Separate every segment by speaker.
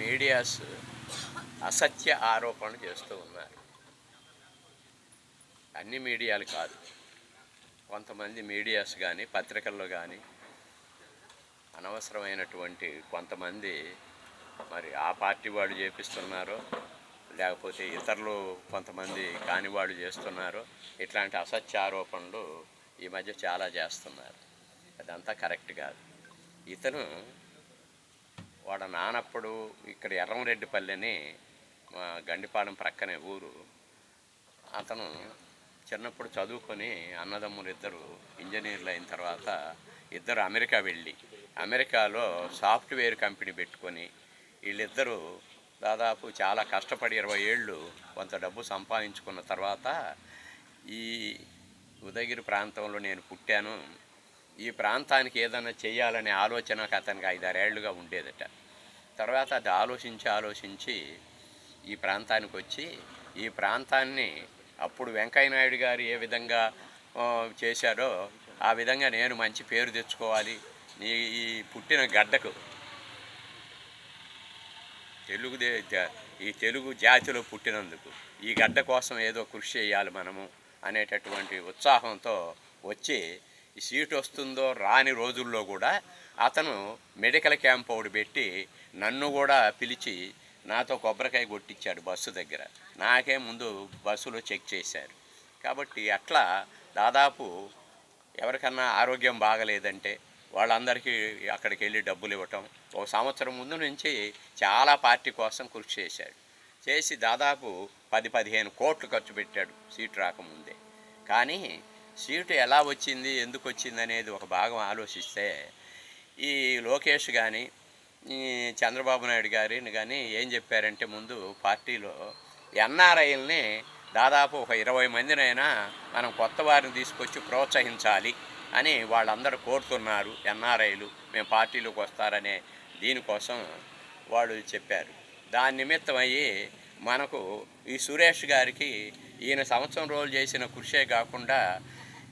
Speaker 1: Medias అసత్య ఆరోపణలు చేస్తూ ఉన్నారు. అన్ని మీడియాలు కాదు. కొంతమంది మీడియాస్ కానీ పత్రికల్లో కానీ అనవసరమైనటువంటి కొంతమంది మరి ఆ పార్టీ వాళ్ళు చేపిస్తున్నారో లేకపోతే ఇతరులు కొంతమంది కాని వాళ్ళు చేస్తున్నారో ఇట్లాంటి అసత్య ఆరోపణలు ఈ మధ్య చాలా చేస్తున్నారు. అదంతా కరెక్ట్ కాదు. ఇతను వాడ నానప్పుడు ఇక్కడ ఎర్రంరెడ్డిపల్లిని మా గండిపాలెం ప్రక్కనే ఊరు. అతను చిన్నప్పుడు చదువుకొని అన్నదమ్ములు ఇద్దరు ఇంజనీర్లు అయిన తర్వాత ఇద్దరు అమెరికా వెళ్ళి అమెరికాలో సాఫ్ట్వేర్ కంపెనీ పెట్టుకొని వీళ్ళిద్దరూ దాదాపు చాలా కష్టపడి ఇరవై ఏళ్ళు కొంత డబ్బు సంపాదించుకున్న తర్వాత ఈ ఉదయగిరి ప్రాంతంలో నేను పుట్టాను. ఈ ప్రాంతానికి ఏదైనా చేయాలనే ఆలోచన అతనికి ఐదారేళ్ళుగా ఉండేదట. తర్వాత అది ఆలోచించి ఆలోచించి ఈ ప్రాంతానికి వచ్చి ఈ ప్రాంతాన్ని అప్పుడు వెంకయ్య నాయుడు గారు ఏ విధంగా చేశారో ఆ విధంగా నేను మంచి పేరు తెచ్చుకోవాలి. నీ ఈ పుట్టిన గడ్డకు తెలుగు దే- ఈ తెలుగు జాతిలో పుట్టినందుకు ఈ గడ్డ కోసం ఏదో కృషి చేయాలి మనము అనేటటువంటి ఉత్సాహంతో వచ్చి ఈ సీట్ వస్తుందో రాని రోజుల్లో కూడా అతను మెడికల్ క్యాంప్ ఒకటి పెట్టి నన్ను కూడా పిలిచి నాతో కొబ్బరికాయ కొట్టించాడు బస్సు దగ్గర. నాకే ముందు బస్సులో చెక్ చేశారు. కాబట్టి అట్లా దాదాపు ఎవరికన్నా ఆరోగ్యం బాగలేదంటే వాళ్ళందరికీ అక్కడికి వెళ్ళి డబ్బులు ఇవ్వటం ఒక సంవత్సరం ముందు నుంచి చాలా పార్టీ కోసం కృషి చేశాడు. చేసి దాదాపు పది పదిహేను కోట్లు ఖర్చు పెట్టాడు సీటు రాకముందే. కానీ సీటు ఎలా వచ్చింది ఎందుకు వచ్చింది అనేది ఒక భాగం ఆలోచిస్తే ఈ లోకేష్ కానీ ఈ చంద్రబాబు నాయుడు గారిని కానీ ఏం చెప్పారంటే ముందు పార్టీలో ఎన్ఆర్ఐల్ని దాదాపు ఒక ఇరవై మందినైనా మనం కొత్త వారిని తీసుకొచ్చి ప్రోత్సహించాలి అని వాళ్ళందరూ కోరుతున్నారు ఎన్ఆర్ఐలు. మేము పార్టీలోకి వస్తారనే దీనికోసం వాళ్ళు చెప్పారు. దాని నిమిత్తమయ్యి మనకు ఈ సురేష్ గారికి ఈయన సంవత్సరం రోజులు చేసిన కృషే కాకుండా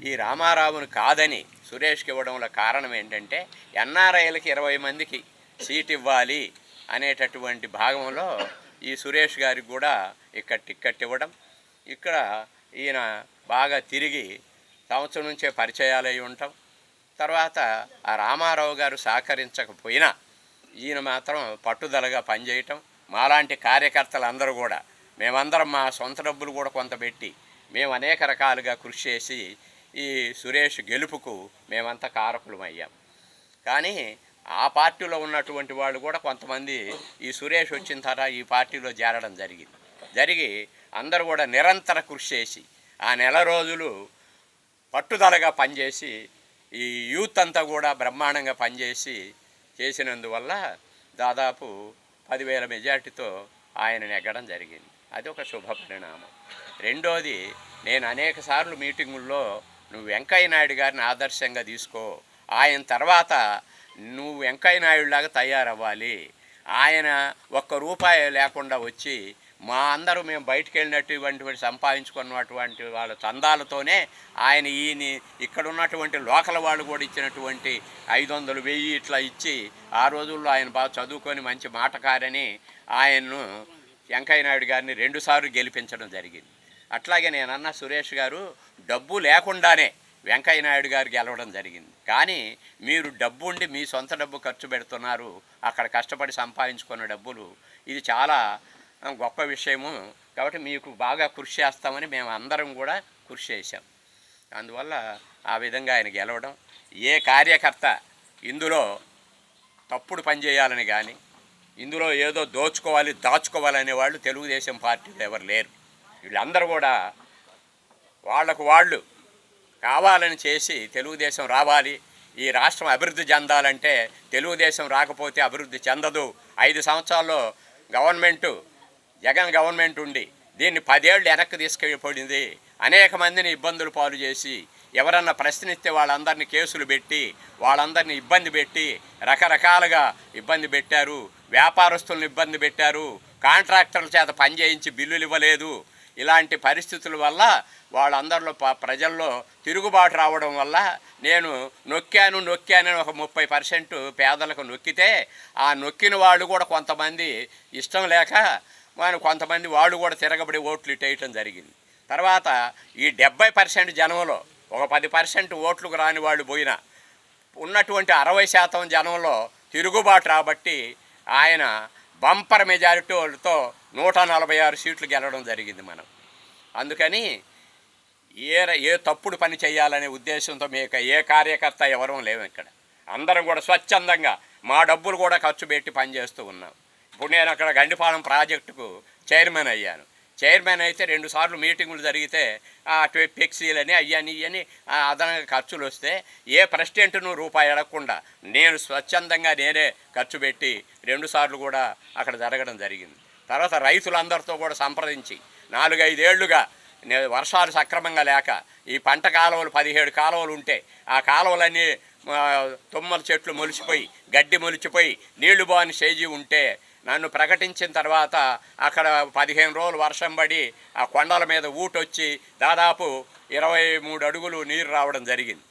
Speaker 1: ఈ రామారావును కాదని సురేష్కి ఇవ్వడంలో కారణం ఏంటంటే ఎన్ఆర్ఐలకి ఇరవై మందికి సీట్ ఇవ్వాలి అనేటటువంటి భాగంలో ఈ సురేష్ గారికి కూడా ఇక్కడ టిక్కెట్ ఇవ్వడం ఇక్కడ ఈయన బాగా తిరిగి సంవత్సరం నుంచే పరిచయాలు అయి ఉంటాం తర్వాత ఆ రామారావు గారు సహకరించకపోయినా ఈయన మాత్రం పట్టుదలగా పనిచేయటం మాలాంటి కార్యకర్తలు అందరూ కూడా మేమందరం మా సొంత డబ్బులు కూడా కొంత పెట్టి మేము అనేక రకాలుగా కృషి చేసి ఈ సురేష్ గెలుపుకు మేమంతా కారకులమయ్యాం కానీ ఆ పార్టీలో ఉన్నటువంటి వాళ్ళు కూడా కొంతమంది ఈ సురేష్ వచ్చిన తర్వాత ఈ పార్టీలో చేరడం జరిగింది. జరిగి అందరూ కూడా నిరంతర కృషి చేసి ఆ నెల రోజులు పట్టుదలగా పనిచేసి ఈ యూత్ అంతా కూడా బ్రహ్మాండంగా పనిచేసి చేసినందువల్ల దాదాపు పదివేల మెజార్టీతో ఆయన నెగ్గడం జరిగింది. అది ఒక శుభ పరిణామం. రెండోది నేను అనేక సార్లు మీటింగుల్లో నువ్వు వెంకయ్య నాయుడు గారిని ఆదర్శంగా తీసుకో. ఆయన తర్వాత నువ్వు వెంకయ్య నాయుడులాగా తయారవ్వాలి. ఆయన ఒక్క రూపాయి లేకుండా వచ్చి మా అందరూ మేము బయటికి వెళ్ళినటువంటి సంపాదించుకున్నటువంటి వాళ్ళ చందాలతోనే ఆయన ఈయన ఇక్కడ ఉన్నటువంటి లోకల్ వాళ్ళు కూడా ఇచ్చినటువంటి ఐదు వందలు వెయ్యి ఇట్లా ఇచ్చి ఆ రోజుల్లో ఆయన బాగా చదువుకొని మంచి మాటకారని ఆయన్ను వెంకయ్య నాయుడు గారిని రెండుసార్లు గెలిపించడం జరిగింది. అట్లాగే నేను అన్న సురేష్ గారు డబ్బు లేకుండానే వెంకయ్య నాయుడు గారు గెలవడం జరిగింది. కానీ మీరు డబ్బు ఉండి మీ సొంత డబ్బు ఖర్చు పెడుతున్నారు అక్కడ కష్టపడి సంపాదించుకున్న డబ్బులు ఇది చాలా గొప్ప విషయము. కాబట్టి మీకు బాగా కృషి చేస్తామని మేము అందరం కూడా కృషి చేశాం. అందువల్ల ఆ విధంగా ఆయన గెలవడం ఏ కార్యకర్త ఇందులో తప్పుడు పని చేయాలని కానీ ఇందులో ఏదో దోచుకోవాలి దాచుకోవాలనే వాళ్ళు తెలుగుదేశం పార్టీలో ఎవరు లేరు. వీళ్ళందరూ కూడా వాళ్ళకు వాళ్ళు కావాలని చేసి తెలుగుదేశం రావాలి. ఈ రాష్ట్రం అభివృద్ధి చెందాలంటే తెలుగుదేశం రాకపోతే అభివృద్ధి చెందదు. ఐదు సంవత్సరాల్లో గవర్నమెంటు జగన్ గవర్నమెంట్ ఉండి దీన్ని పదేళ్ళు వెనక్కి తీసుకెళ్ళిపోయింది. అనేక మందిని ఇబ్బందులు పాలు చేసి ఎవరన్నా ప్రశ్నిస్తే వాళ్ళందరినీ కేసులు పెట్టి వాళ్ళందరినీ ఇబ్బంది పెట్టి రకరకాలుగా ఇబ్బంది పెట్టారు. వ్యాపారస్తులను ఇబ్బంది పెట్టారు. కాంట్రాక్టర్ల చేత పనిచేయించి బిల్లులు ఇవ్వలేదు. ఇలాంటి పరిస్థితుల వల్ల వాళ్ళందరిలో ప్రజల్లో తిరుగుబాటు రావడం వల్ల నేను నొక్కాను నొక్కాను ఒక ముప్పై పర్సెంట్ పేదలకు నొక్కితే ఆ నొక్కిన వాళ్ళు కూడా కొంతమంది ఇష్టం లేక మన కొంతమంది వాళ్ళు కూడా తిరగబడి ఓట్లు ఇట్టేయటం జరిగింది. తర్వాత ఈ డెబ్బై పర్సెంట్ జనంలో ఒక పది పర్సెంట్ ఓట్లకు రాని వాళ్ళు పోయినా ఉన్నటువంటి అరవై శాతం జనంలో తిరుగుబాటు రాబట్టి ఆయన బంపర్ మెజారిటీ వాళ్ళతో నూట నలభై ఆరు సీట్లు గెలవడం జరిగింది మనం. అందుకని ఏ ఏ తప్పుడు పని చేయాలనే ఉద్దేశంతో మీకు ఏ కార్యకర్త ఎవరూ లేవు ఇక్కడ. అందరం కూడా స్వచ్ఛందంగా మా డబ్బులు కూడా ఖర్చు పెట్టి పనిచేస్తూ ఉన్నాం. ఇప్పుడు నేను అక్కడ గండిపాలెం ప్రాజెక్టుకు చైర్మన్ అయ్యాను. చైర్మన్ అయితే రెండు సార్లు మీటింగులు జరిగితే ఆ ఫ్లెక్సీలని అయ్యని ఇవని అదనంగా ఖర్చులు వస్తే ఏ ప్రెసిడెంట్ను రూపాయి అడగకుండా నేను స్వచ్ఛందంగా నేనే ఖర్చు పెట్టి రెండు సార్లు కూడా అక్కడ జరగడం జరిగింది. తర్వాత రైతులందరితో కూడా సంప్రదించి నాలుగైదేళ్ళుగా వర్షాలు సక్రమంగా లేక ఈ పంట కాలువలు పదిహేడు కాలువలు ఉంటే ఆ కాలువలన్నీ తుమ్మల చెట్లు మొలిచిపోయి గడ్డి మొలిచిపోయి నీళ్ళు బాని స్టేజీ ఉంటే నన్ను ప్రకటించిన తర్వాత అక్కడ పదిహేను రోజులు వర్షం పడి ఆ కొండల మీద ఊటొచ్చి దాదాపు ఇరవై మూడు అడుగులు నీరు రావడం జరిగింది.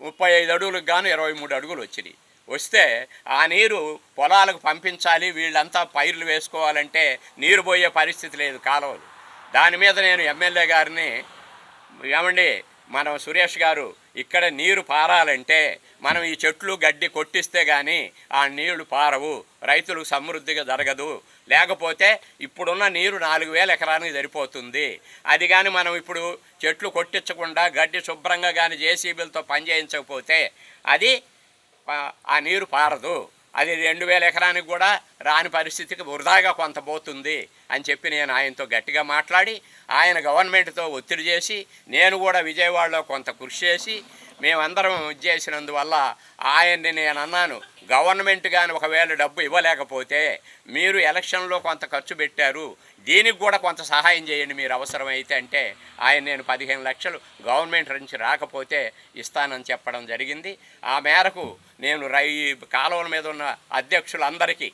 Speaker 1: ముప్పై ఐదు అడుగులకు గాను ఇరవై మూడు అడుగులు వచ్చినాయి. వస్తే ఆ నీరు పొలాలకు పంపించాలి వీళ్ళంతా పైర్లు వేసుకోవాలంటే నీరు పోయే పరిస్థితి లేదు కాలువలు. దాని మీద నేను ఎమ్మెల్యే గారిని ఏమండి మనం సురేష్ గారు ఇక్కడ నీరు పారాలంటే మనం ఈ చెట్లు గడ్డి కొట్టిస్తే కానీ ఆ నీళ్ళు పారవు. రైతులకు సమృద్ధిగా జరగదు. లేకపోతే ఇప్పుడున్న నీరు నాలుగు వేల ఎకరానికి సరిపోతుంది. అది కానీ మనం ఇప్పుడు చెట్లు కొట్టించకుండా గడ్డి శుభ్రంగా కానీ జేసీబీలతో పనిచేయించకపోతే అది ఆ నీరు పారదు. అది రెండు వేల ఎకరానికి కూడా రాని పరిస్థితికి వృధాగా కొంత పోతుంది అని చెప్పి నేను ఆయనతో గట్టిగా మాట్లాడి ఆయన గవర్నమెంట్తో ఒత్తిడి చేసి నేను కూడా విజయవాడలో కొంత కృషి చేసి మేమందరం ఇది చేసినందువల్ల ఆయన్ని నేను అన్నాను గవర్నమెంట్ కానీ ఒకవేళ డబ్బు ఇవ్వలేకపోతే మీరు ఎలక్షన్లో కొంత ఖర్చు పెట్టారు దీనికి కూడా కొంత సహాయం చేయండి మీరు అవసరమైతే అంటే ఆయన నేను పదిహేను లక్షలు గవర్నమెంట్ నుంచి రాకపోతే ఇస్తానని చెప్పడం జరిగింది. ఆ మేరకు నేను రై కాలువల మీద ఉన్న అధ్యక్షులందరికీ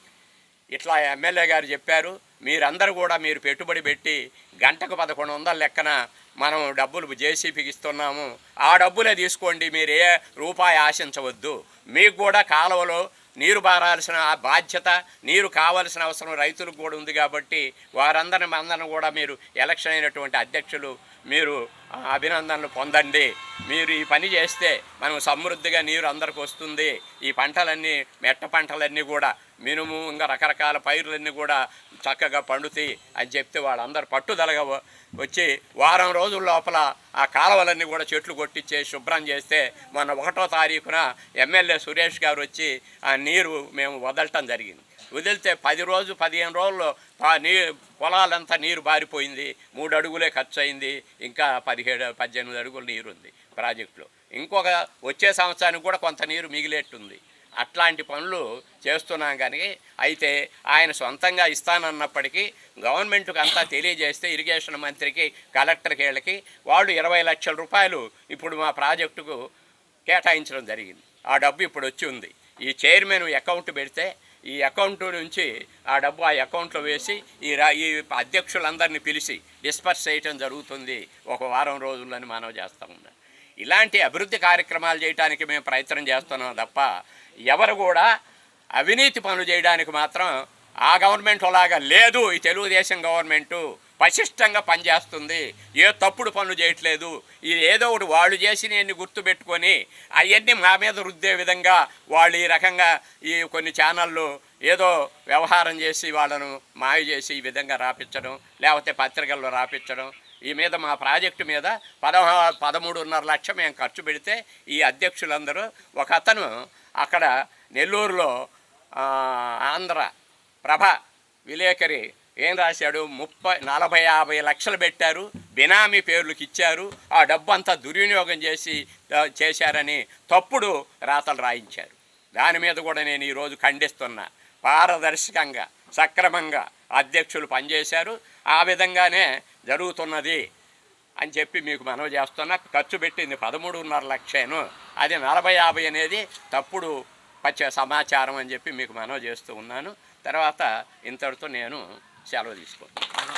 Speaker 1: ఇట్లా ఎమ్మెల్యే గారు చెప్పారు మీరందరూ కూడా మీరు పెట్టుబడి పెట్టి గంటకు పదకొండు వందల లెక్కన మనం డబ్బులు జేసీపీకి ఇస్తున్నాము. ఆ డబ్బులే తీసుకోండి మీరు ఏ రూపాయి ఆశించవద్దు. మీకు కూడా కాలువలో నీరు బారాల్సిన బాధ్యత నీరు కావాల్సిన అవసరం రైతులకు కూడా ఉంది కాబట్టి వారందరిని అందరం కూడా మీరు ఎలక్షన్ అయినటువంటి అధ్యక్షులు మీరు అభినందనలు పొందండి. మీరు ఈ పని చేస్తే మనం సమృద్ధిగా నీరు అందరికి వస్తుంది. ఈ పంటలన్నీ మెట్ట పంటలన్నీ కూడా మినుము ఇంకా రకరకాల పైర్లన్నీ కూడా చక్కగా పండుతాయి అని చెప్తే వాళ్ళందరూ పట్టుదలగా వచ్చి వారం రోజుల లోపల ఆ కాలువలన్నీ కూడా చెట్లు కొట్టించే శుభ్రం చేస్తే మొన్న ఒకటో తారీఖున ఎమ్మెల్యే సురేష్ గారు వచ్చి ఆ నీరు మేము వదలటం జరిగింది. వదిలితే పది రోజు పదిహేను రోజులు నీ పొలాలంతా నీరు బారిపోయింది మూడు అడుగులే ఖర్చు అయింది ఇంకా పదిహేడు పద్దెనిమిది అడుగులు నీరు ఉంది ప్రాజెక్టులో. ఇంకొక వచ్చే సంవత్సరానికి కూడా కొంత నీరు మిగిలేట్టుంది. అట్లాంటి పనులు చేస్తున్నాం కానీ అయితే ఆయన సొంతంగా ఇస్తానన్నప్పటికీ గవర్నమెంట్కి అంతా తెలియజేస్తే ఇరిగేషన్ మంత్రికి కలెక్టర్కి వీళ్ళకి వాళ్ళు ఇరవై లక్షల రూపాయలు ఇప్పుడు మా ప్రాజెక్టుకు కేటాయించడం జరిగింది. ఆ డబ్బు ఇప్పుడు వచ్చి ఉంది. ఈ చైర్మన్ అకౌంట్ పెడితే ఈ అకౌంట్ నుంచి ఆ డబ్బు ఆ అకౌంట్లో వేసి ఈ రా ఈ అధ్యక్షులందరినీ పిలిచి డిస్పర్స్ చేయటం జరుగుతుంది. ఒక వారం రోజులని మనం చేస్తూ. ఉన్నాం ఇలాంటి అభివృద్ధి కార్యక్రమాలు చేయడానికి మేము ప్రయత్నం చేస్తున్నాం తప్ప ఎవరు కూడా అవినీతి పనులు చేయడానికి మాత్రం ఆ గవర్నమెంట్ లాగా లేదు. ఈ తెలుగుదేశం గవర్నమెంటు పశిష్టంగా పనిచేస్తుంది. ఏ తప్పుడు పనులు చేయట్లేదు. ఇది ఏదో ఒకటి వాళ్ళు చేసినవన్నీ గుర్తుపెట్టుకొని అవన్నీ మా మీద రుద్దే విధంగా వాళ్ళు ఈ రకంగా ఈ కొన్ని ఛానళ్ళు ఏదో వ్యవహారం చేసి వాళ్ళను మాయ చేసి ఈ విధంగా రాపించడం లేకపోతే పత్రికల్లో రాపించడం ఈ మీద మా ప్రాజెక్టు మీద పదహా పదమూడున్నర లక్ష మేము ఖర్చు పెడితే ఈ అధ్యక్షులందరూ ఒక అతను అక్కడ నెల్లూరులో ఆంధ్ర ప్రభ విలేకరి ఏం రాశాడు? ముప్పై నలభై యాభై లక్షలు పెట్టారు. బినామీ పేర్లకు ఇచ్చారు. ఆ డబ్బు అంతా దుర్వినియోగం చేసి చేశారని తప్పుడు రాతలు రాయించారు. దాని మీద కూడా నేను ఈరోజు ఖండిస్తున్నా. పారదర్శకంగా సక్రమంగా అధ్యక్షులు పనిచేశారు. ఆ విధంగానే జరుగుతున్నది అని చెప్పి మీకు మనవి చేస్తున్నా. ఖర్చు పెట్టింది పదమూడున్నర లక్షను. అది నలభై యాభై అనేది తప్పుడు పచ్చ సమాచారం అని చెప్పి మీకు మనవి చేస్తూ ఉన్నాను. తర్వాత ఇంతటితో నేను సెలవు తీసుకోండి